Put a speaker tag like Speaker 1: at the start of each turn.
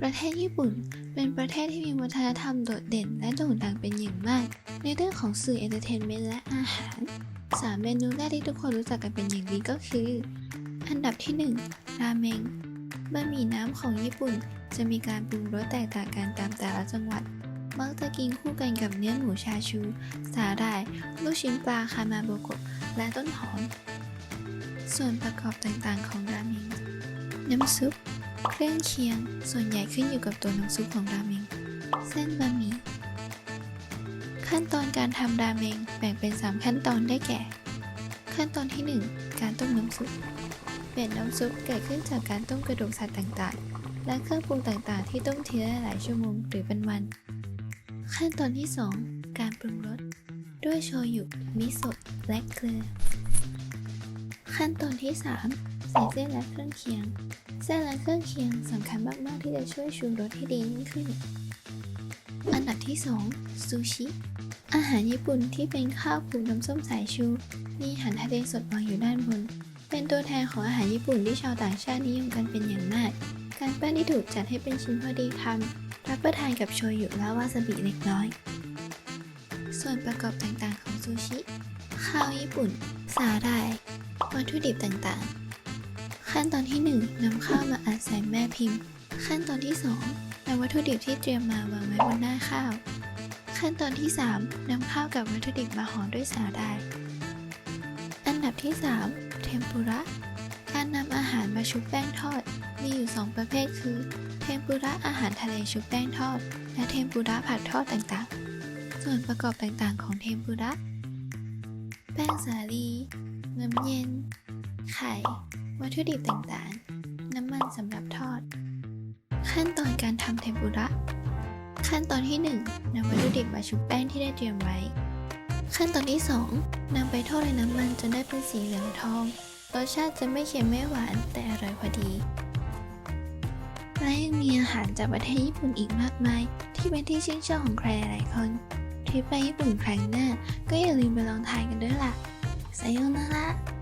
Speaker 1: ประเทศญี่ปุ่น เป็นประเทศที่มีวัฒนธรรมโดดเด่นและโด่งดังเป็นอย่างมาก ในเรื่องของสื่อเอนเตอร์เทนเมนต์และอาหารสามเมนูแรกที่ทุกคนรู้จักกันเป็นอย่างดีก็คือ อันดับที่ 1 ราเมงบะหมี่น้ำของญี่ปุ่นจะมีการปรุงรสแตกต่างกันตามแต่ละจังหวัด มักจะกินคู่กันกับเนื้อหมูชาชู สาหร่าย ลูกชิ้นปลาคามาโบโกะ และต้นหอม ส่วนประกอบต่างๆของราเมง น้ำซุป เครื่องเคียง ส่วนใหญ่ขึ้นอยู่กับตัวน้ำซุปของราเมง เส้นบะหมี่ ขั้นตอนการทำราเมงแบ่งเป็น 3 ขั้นตอนได้แก่ ขั้นตอนที่ 1 การต้มน้ำซุป เปลี่ยนน้ำซุปเกิดขึ้นจากการต้มกระดูกสัตว์ต่างๆ และเครื่องปรุงต่างๆ ที่ต้มทีละหลายชั่วโมงหรือเป็นวัน ขั้นตอนที่ 2 การปรุงรสด้วยโชยุ มิโซะ และเกลือ ขั้นตอนที่ 3 ใส่เส้นและเครื่องเคียง เส้นและเครื่องเคียงสำคัญมาก ๆ ที่จะช่วยชูรสให้ดียิ่งขึ้น อันดับที่ 2 ซูชิ อาหารญี่ปุ่นที่เป็นข้าวคลุกน้ำส้มสายชู มีอาหารทะเลสดวางอยู่ด้านบน เป็นตัวแทนของอาหารญี่ปุ่นที่ชาวต่างชาตินิยมกันเป็นอย่างมาก การปั้นที่ถูกจัดให้เป็นชิ้นพอดีคำรับประทานกับโชยุและวาซาบิเล็กน้อย ส่วนประกอบต่าง ๆ ของซูชิ ข้าวญี่ปุ่น สาหร่าย วัตถุดิบต่างๆ ขั้นตอนที่ 1นำข้าวมาอัดใส่แม่พิมพ์ ขั้นตอนที่ 2นำวัตถุดิบที่เตรียมมาวางไว้บนหน้าข้าว ขั้นตอนที่ 3นำข้าวกับวัตถุดิบมาห่อด้วยสาหร่าย อันดับที่ 3 เทมปุระ การนำอาหารมาชุบแป้งทอด มีอยู่ 2 ประเภทคือ เทมปุระอาหารทะเลชุบแป้งทอด และเทมปุระผักทอดต่างๆ ส่วนประกอบต่างๆ ของเทมปุระ แป้งสาลี น้ำเย็น ไข่ วัตถุดิบต่างๆ น้ำมันสำหรับทอด ขั้นตอนการทำเทมปุระ ขั้นตอนที่ 1 นำวัตถุดิบมาชุบแป้งที่ได้เตรียมไว้ ขั้นตอนที่ 2 นำไปทอดในน้ำมันจนได้เป็นสีเหลืองทอง รสชาติจะไม่เค็มไม่หวานแต่อร่อยพอดีและยังมีอาหารจากประเทศญี่ปุ่นอีกมากมาย ที่เป็นที่ชื่นชอบของใครหลายคนทริปไปญี่ปุ่นครั้งหน้า ก็อย่าลืมไปลองทานกันด้วยล่ะ さようなら。